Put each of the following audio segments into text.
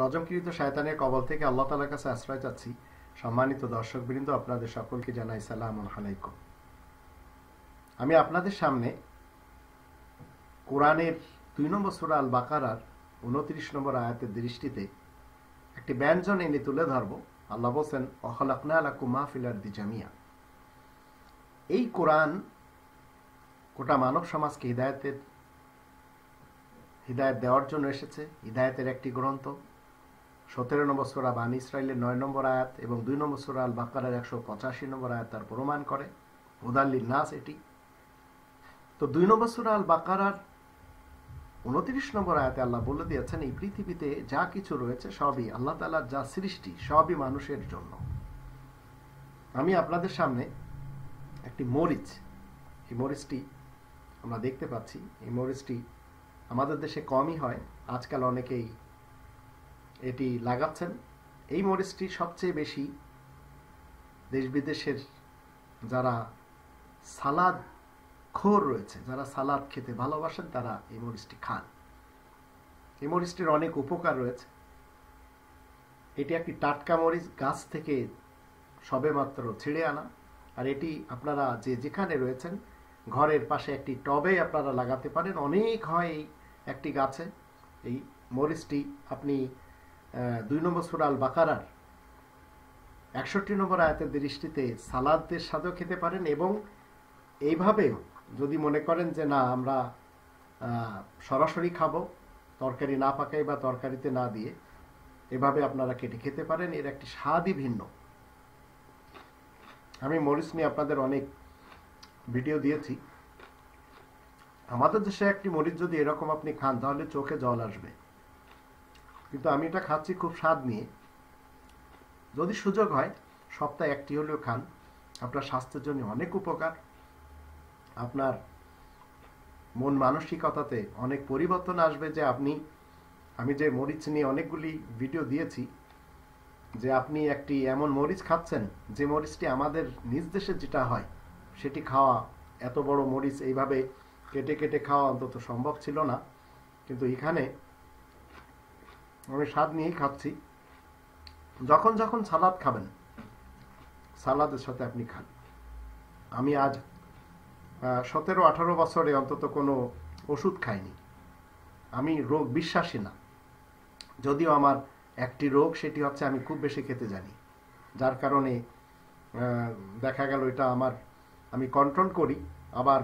রজমকৃত শায়তানের কবল থেকে আল্লাহ তালার কাছে আশ্রয় চাচ্ছি। সম্মানিত দর্শক বৃন্দ আপনাদের সকলকে জানাই সালাম আলাইকুম। আমি আপনাদের সামনে কোরআনের দুই নম্বর সুরা আল বাকারার উনত্রিশ নম্বর আয়াতের দৃষ্টিতে একটি ব্যঞ্জন এনে তুলে ধরব। আল্লাহ বলছেন অহলাকনা আলাকু দি জামিয়া। এই কোরআন গোটা মানব সমাজকে হৃদায়তের, হৃদায়ত দেওয়ার জন্য এসেছে। হৃদায়তের একটি গ্রন্থ। সতেরো নম্বর সোরা বান ইসরায়েলের নয় নম্বর আয়াত এবং দুই নম্বর সোরা আল বাকারের একশো পঁচাশি নম্বর আয়াত তার প্রমাণ করে। উদাল্লির নাস এটি। তো দুই নম্বর সোরা আল বাকারার উনত্রিশ নম্বর আয়াতে আল্লাহ বলে দিয়েছেন, এই পৃথিবীতে যা কিছু রয়েছে সবই আল্লাহ তালার যা সৃষ্টি, সবই মানুষের জন্য। আমি আপনাদের সামনে একটি মরিচ, এই মরিচটি আমরা দেখতে পাচ্ছি। এই মরিচটি আমাদের দেশে কমই হয়। আজকাল অনেকেই এটি লাগাচ্ছেন। এই মরিচটি সবচেয়ে বেশি দেশ বিদেশের যারা সালাদ খোর রয়েছে, যারা সালাদ খেতে ভালোবাসেন, তারা এই মরিচটি খান। এই মরিচটির অনেক উপকার রয়েছে। এটি একটি টাটকা মরিচ গাছ থেকে সবে মাত্র ছিঁড়ে আনা। আর এটি আপনারা যে যেখানে রয়েছেন, ঘরের পাশে একটি টবে আপনারা লাগাতে পারেন। অনেক হয় একটি গাছে। এই মরিচটি আপনি দুই নম্বর সুরাল বাকারার একষট্টি নম্বর আয়াতের দৃষ্টিতে সালাদদের স্বাদও খেতে পারেন এবং এইভাবেও যদি মনে করেন যে না, আমরা সরাসরি খাব, তরকারি না পাকাই বা তরকারিতে না দিয়ে, এভাবে আপনারা কেটে খেতে পারেন। এর একটি স্বাদই ভিন্ন। আমি মরিচ নিয়ে আপনাদের অনেক ভিডিও দিয়েছি। আমাদের দেশে একটি মরিচ যদি এরকম আপনি খান, তাহলে চোখে জল আসবে। কিন্তু আমি এটা খাচ্ছি খুব স্বাদ নিয়ে। যদি সুযোগ হয়, সপ্তাহে একটি হলেও খান। আপনার স্বাস্থ্যের জন্য অনেক উপকার। আপনার মন মানসিকতাতে অনেক পরিবর্তন আসবে যে আপনি, আমি যে মরিচ নিয়ে অনেকগুলি ভিডিও দিয়েছি, যে আপনি একটি এমন মরিচ খাচ্ছেন, যে মরিচটি আমাদের নিজ দেশে যেটা হয়, সেটি খাওয়া, এত বড় মরিচ এইভাবে কেটে কেটে খাওয়া অন্তত সম্ভব ছিল না। কিন্তু এখানে আমি স্বাদ নিয়েই খাচ্ছি। যখন যখন সালাদ খাবেন, সালাদের সাথে আপনি খান। আমি আজ সতেরো আঠারো বছরে অন্তত কোনো ওষুধ খাইনি। আমি রোগ বিশ্বাসী না। যদিও আমার একটি রোগ, সেটি হচ্ছে আমি খুব বেশি খেতে জানি। যার কারণে দেখা গেল এটা আমার, আমি কন্ট্রোল করি। আবার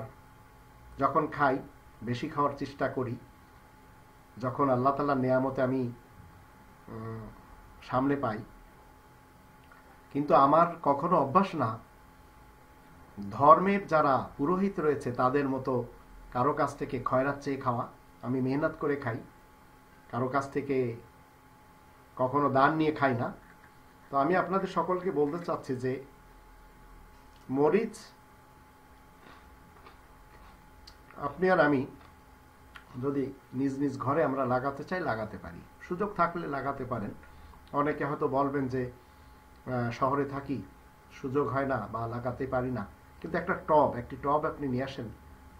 যখন খাই, বেশি খাওয়ার চেষ্টা করি। যখন আল্লাহ তালার নেয়ামতে আমি সামনে পাই। কিন্তু আমার কখনো অভ্যাস না। ধর্মের যারা পুরোহিত রয়েছে, তাদের মতো কারও কাছ থেকে খয়রাত চেয়ে খাওয়া আমি মেহনত করে খাই। কারও কাছ থেকে কখনো দান নিয়ে খাই না। তো আমি আপনাদের সকলকে বলতে চাচ্ছি যে, মরিচ, আপনি আর আমি যদি নিজ নিজ ঘরে আমরা লাগাতে চাই, লাগাতে পারি। সুযোগ থাকলে লাগাতে পারেন। অনেকে হয়তো বলবেন যে শহরে থাকি, সুযোগ হয় না বা লাগাতে পারি না। কিন্তু একটা টব, একটি টব আপনি নিয়ে আসেন,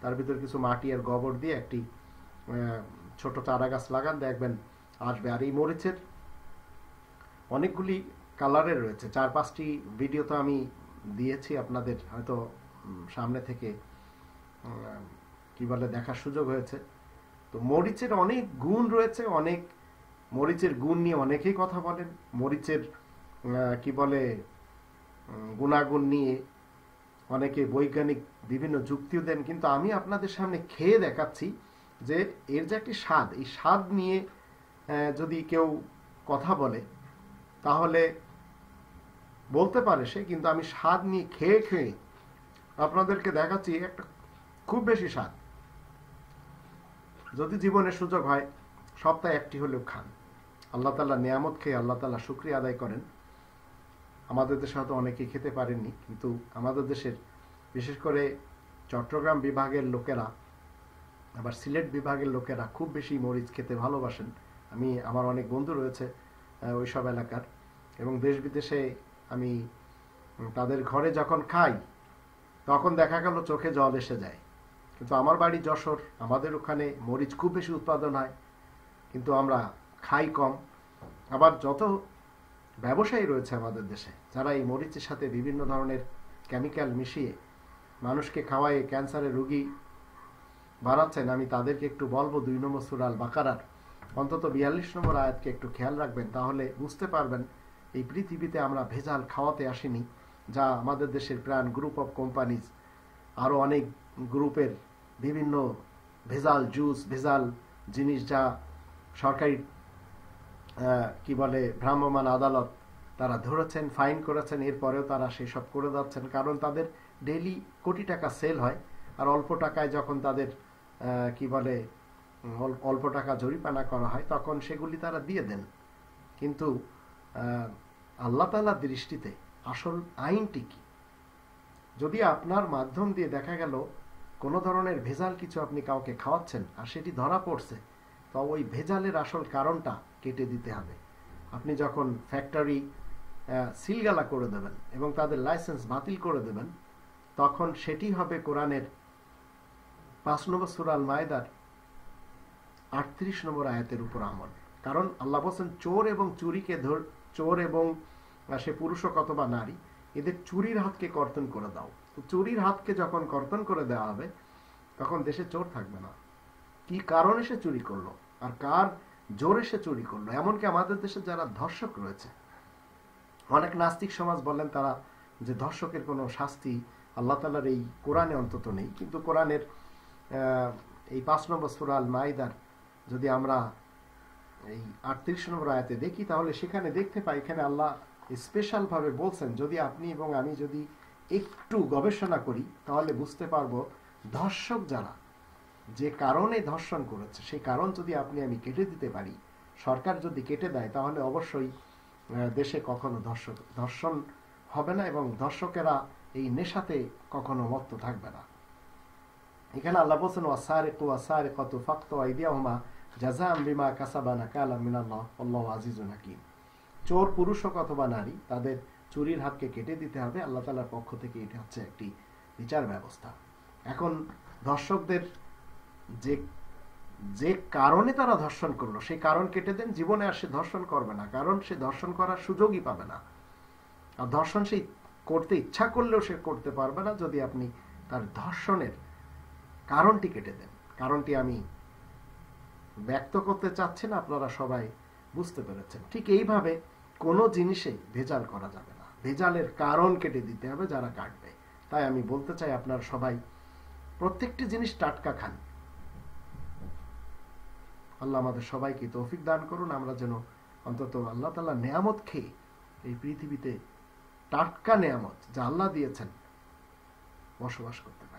তার ভিতরে কিছু মাটি আর গোবর দিয়ে একটি ছোট চারা গাছ লাগান, দেখবেন আসবে। আর এই মরিচের অনেকগুলি কালারের রয়েছে। চার পাঁচটি ভিডিও তো আমি দিয়েছি আপনাদের, হয়তো সামনে থেকে কি বলে, দেখার সুযোগ হয়েছে। তো মরিচের অনেক গুণ রয়েছে, অনেক মরিচের গুণ নিয়ে অনেকেই কথা বলেন। মরিচের কি বলে গুণাগুণ নিয়ে অনেকে বৈজ্ঞানিক বিভিন্ন যুক্তিও দেন। কিন্তু আমি আপনাদের সামনে খেয়ে দেখাচ্ছি যে এর যে একটি স্বাদ, এই স্বাদ নিয়ে যদি কেউ কথা বলে, তাহলে বলতে পারে সে, কিন্তু আমি স্বাদ নিয়ে খেয়ে খেয়ে আপনাদেরকে দেখাচ্ছি একটা খুব বেশি স্বাদ। যদি জীবনে সুযোগ হয়, সপ্তাহে একটি হলেও খান। আল্লাহ তাল্লাহ নিয়ামত খেয়ে আল্লাহ তাল্লাহ শুক্রিয়া আদায় করেন। আমাদের দেশে হয়তো অনেকেই খেতে পারেননি, কিন্তু আমাদের দেশের বিশেষ করে চট্টগ্রাম বিভাগের লোকেরা, আবার সিলেট বিভাগের লোকেরা খুব বেশি মরিচ খেতে ভালোবাসেন। আমি, আমার অনেক বন্ধু রয়েছে ওই সব এলাকার। এবং দেশ বিদেশে আমি তাদের ঘরে যখন খাই, তখন দেখা গেল চোখে জল এসে যায়। কিন্তু আমার বাড়ি যশোর, আমাদের ওখানে মরিচ খুব বেশি উৎপাদন হয়, কিন্তু আমরা খাই কম। আবার যত ব্যবসায়ী রয়েছে আমাদের দেশে, যারা এই মরিচের সাথে বিভিন্ন ধরনের কেমিক্যাল মিশিয়ে মানুষকে খাওয়ায়, ক্যান্সারের রুগী বানাচ্ছেন, আমি তাদেরকে একটু বলব দুই নম্বর সুরাল বাকারার। অন্তত বিয়াল্লিশ নম্বর আয়াতকে একটু খেয়াল রাখবেন, তাহলে বুঝতে পারবেন এই পৃথিবীতে আমরা ভেজাল খাওয়াতে আসিনি, যা আমাদের দেশের প্রাণ গ্রুপ অফ কোম্পানিজ আরও অনেক গ্রুপের বিভিন্ন ভেজাল জুস, ভেজাল জিনিস যা সরকারি কি বলে ভ্রাম্যমান আদালত তারা ধরেছেন, ফাইন করেছেন, এরপরেও তারা সেসব করে যাচ্ছেন। কারণ তাদের ডেলি কোটি টাকা সেল হয় আর অল্প টাকায় যখন তাদের কি বলে অল্প টাকা জরিপানা করা হয় তখন সেগুলি তারা দিয়ে দেন। কিন্তু আল্লাহ তালার দৃষ্টিতে আসল আইনটি কি? যদি আপনার মাধ্যম দিয়ে দেখা গেল কোনো ধরনের ভেজাল কিছু আপনি কাউকে খাওয়াচ্ছেন আর সেটি ধরা পড়ছে, তো ওই ভেজালের আসল কারণটা কেটে দিতে হবে। আপনি যখন ফ্যাক্টরি সিলগালা করে দেবেন এবং তাদের লাইসেন্স বাতিল করে দেবেন, তখন সেটি হবে কোরআনের পাঁচ নম্বর সুরাল মায়দার আটত্রিশ নম্বর আয়াতের উপর আমল। কারণ আল্লাহ বলছেন, চোর এবং চুরিকে ধর, চোর এবং সে পুরুষ অথবা নারী, এদের চুরির হাতকে কর্তন করে দাও। চুরির হাতকে যখন কর্তন করে দেওয়া হবে, তখন দেশে চোর থাকবে না। কি কারণে সে চুরি করল? আর কার জোরে সে চুরি করল? এমনকি আমাদের দেশে যারা ধর্ষক রয়েছে, অনেক নাস্তিক সমাজ বললেন তারা যে ধর্ষকের কোনো শাস্তি আল্লাহ তালার এই কোরআনে অন্তত নেই। কিন্তু কোরআনের এই পাঁচ নম্বর সুরাল মাইদার যদি আমরা এই আটত্রিশ নম্বর আয়াতে দেখি, তাহলে সেখানে দেখতে পাই, এখানে আল্লাহ স্পেশালভাবে বলছেন, যদি আপনি এবং আমি যদি একটু গবেষণা করি, তাহলে বুঝতে পারব ধর্ষক যারা, যে কারণে ধর্ষণ করেছে, সেই কারণ যদি আপনি আমি কেটে দিতে পারি, সরকার যদি কেটে দেয়, তাহলে অবশ্যই দেশে কখনো ধর্ষক, ধর্ষণ হবে না এবং দর্শকেরা এই নেশাতে কখনো মত্ত থাকবে না। এখানে আল্লাহ বলছেন ওয়াসারে কু ওয়াসারে কত ফাক্ত আইদিয়াহুমা জাজাম বিমা কাসাবানা কালা মিনাল্লাহ আজিজুল হাকিম। চোর, পুরুষ হোক অথবা নারী, তাদের চুরির হাতকে কেটে দিতে হবে। আল্লাহ তালার পক্ষ থেকে এটা হচ্ছে একটি বিচার ব্যবস্থা। এখন দর্শকদের যে যে কারণে তারা ধর্ষণ করল, সেই কারণ কেটে দেন, জীবনে আর সে ধর্ষণ করবে না। কারণ সে ধর্ষণ করার সুযোগই পাবে না। আর ধর্ষণ সেই করতে ইচ্ছা করলেও সে করতে পারবে না যদি আপনি তার ধর্ষণের কারণটি কেটে দেন। কারণটি আমি ব্যক্ত করতে চাচ্ছি না, আপনারা সবাই বুঝতে পেরেছেন। ঠিক এইভাবে কোনো জিনিসেই ভেজাল করা যাবে ভেজালের কারণ কেটে দিতে হবে, যারা কাটবে। তাই আমি বলতে চাই আপনার সবাই, প্রত্যেকটি জিনিস টাটকা খান। আল্লাহ আমাদের সবাইকে তৌফিক দান করুন। আমরা যেন অন্তত আল্লাহ তাল্লাহ নেয়ামত খেয়ে এই পৃথিবীতে টাটকা নেয়ামত যা আল্লাহ দিয়েছেন বসবাস করতে পারি।